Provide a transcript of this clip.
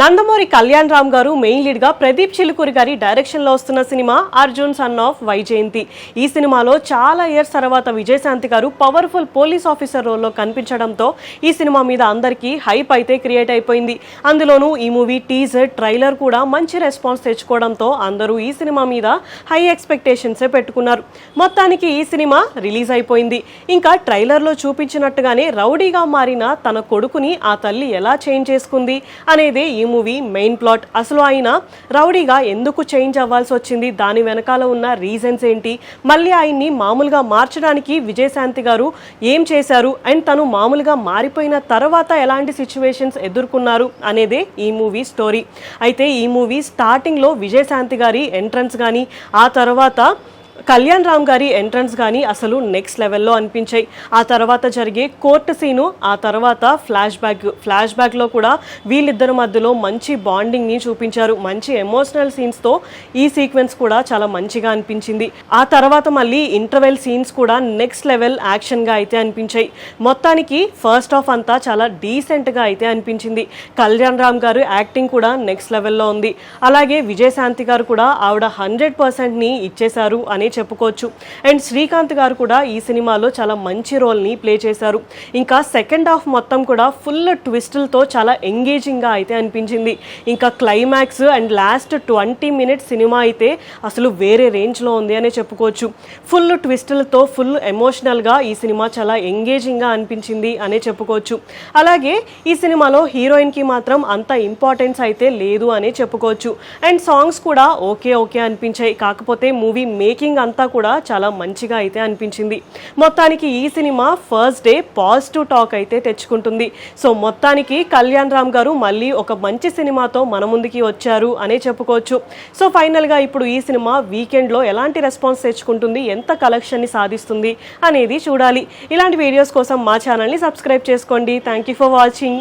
Nandamuri Kalyan Ram garu main లీడ్గా Pradeep Chilukuri గారి డైరెక్షన్లో వస్తున్న cinema Arjun son of Vyjayanthi. ఈ సినిమాలో చాలా ఇయర్స్ తర్వాత విజయశాంతి గారు పవర్ఫుల్ పోలీస్ ఆఫీసర్ రోల్లో కనిపించడంతో ఈ సినిమా మీద అందరికీ హైప్ అయితే క్రియేట్ అయిపోయింది. అందులోనూ ఈ మూవీ టీజర్ ట్రైలర్ కూడా మంచి రెస్పాన్స్ తెచ్చుకోవడంతో అందరూ ఈ సినిమా మీద హై ఎక్స్పెక్టేషన్సే పెట్టుకున్నారు. మొత్తానికి ఈ సినిమా రిలీజ్ అయిపోయింది. ఇంకా ట్రైలర్లో చూపించినట్టుగానే రౌడీగా మారిన తన కొడుకుని ఆ తల్లి ఎలా చేంజ్ చేసుకుంది అనేది ఈ మూవీ మెయిన్ ప్లాట్. అసలు ఆయన రౌడీగా ఎందుకు చేంజ్ అవ్వాల్సి వచ్చింది? దాని వెనకాల ఉన్న రీజన్స్ ఏంటి? మళ్ళీ ఆయన్ని మామూలుగా మార్చడానికి విజయశాంతి గారు ఏం చేశారు? అండ్ తను మామూలుగా మారిపోయిన తర్వాత ఎలాంటి సిచ్యువేషన్స్ ఎదుర్కొన్నారు అనేదే ఈ మూవీ స్టోరీ. అయితే ఈ మూవీ స్టార్టింగ్లో విజయశాంతి గారి ఎంట్రన్స్ కానీ ఆ తర్వాత కళ్యాణ్ రామ్ గారి ఎంట్రన్స్ కానీ అసలు నెక్స్ట్ లెవెల్లో అనిపించాయి. ఆ తర్వాత జరిగే కోర్టు సీను ఆ తర్వాత ఫ్లాష్ బ్యాక్ ఫ్లాష్ బ్యాక్లో కూడా వీళ్ళిద్దరి మధ్యలో మంచి బాండింగ్ని చూపించారు. మంచి ఎమోషనల్ సీన్స్తో ఈ సీక్వెన్స్ కూడా చాలా మంచిగా అనిపించింది. ఆ తర్వాత మళ్ళీ ఇంటర్వెల్ సీన్స్ కూడా నెక్స్ట్ లెవెల్ యాక్షన్గా అయితే అనిపించాయి. మొత్తానికి ఫస్ట్ ఆఫ్ అంతా చాలా డీసెంట్గా అయితే అనిపించింది. కళ్యాణ్ రామ్ గారు యాక్టింగ్ కూడా నెక్స్ట్ లెవెల్లో ఉంది. అలాగే విజయశాంతి గారు కూడా ఆవిడ హండ్రెడ్ పర్సెంట్ని ఇచ్చేశారు అని చెప్పుకోవచ్చు. అండ్ శ్రీకాంత్ గారు కూడా ఈ సినిమాలో చాలా మంచి రోల్ని ప్లే చేశారు. ఇంకా సెకండ్ హాఫ్ మొత్తం కూడా ఫుల్ ట్విస్టులతో చాలా ఎంగేజింగ్గా అయితే అనిపించింది. ఇంకా climax and last twenty minutes cinema అయితే అసలు వేరే రేంజ్లో ఉంది అనే చెప్పుకోవచ్చు. ఫుల్ ట్విస్టులతో ఫుల్ ఎమోషనల్గా ఈ సినిమా చాలా ఎంగేజింగ్గా అనిపించింది అనే చెప్పుకోవచ్చు. అలాగే ఈ సినిమాలో హీరోయిన్కి మాత్రం అంత ఇంపార్టెన్స్ అయితే లేదు అనే చెప్పుకోవచ్చు. అండ్ సాంగ్స్ కూడా ఓకే ఓకే అనిపించాయి. కాకపోతే మూవీ మేకింగ్ అంతా కూడా చాలా మంచిగా అయితే అనిపించింది. మొత్తానికి ఈ cinema first day positive talk అయితే తెచ్చుకుంటుంది. సో మొత్తానికి కళ్యాణ్ రామ్ గారు మళ్ళీ ఒక మంచి సినిమాతో మన ముందుకి వచ్చారు అనే చెప్పుకోవచ్చు. సో ఫైనల్గా ఇప్పుడు ఈ సినిమా వీకెండ్లో ఎలాంటి రెస్పాన్స్ తెచ్చుకుంటుంది ఎంత కలెక్షన్ని సాధిస్తుంది అనేది చూడాలి. ఇలాంటి వీడియోస్ కోసం మా ఛానల్ని సబ్స్క్రైబ్ చేసుకోండి. Thank you for watching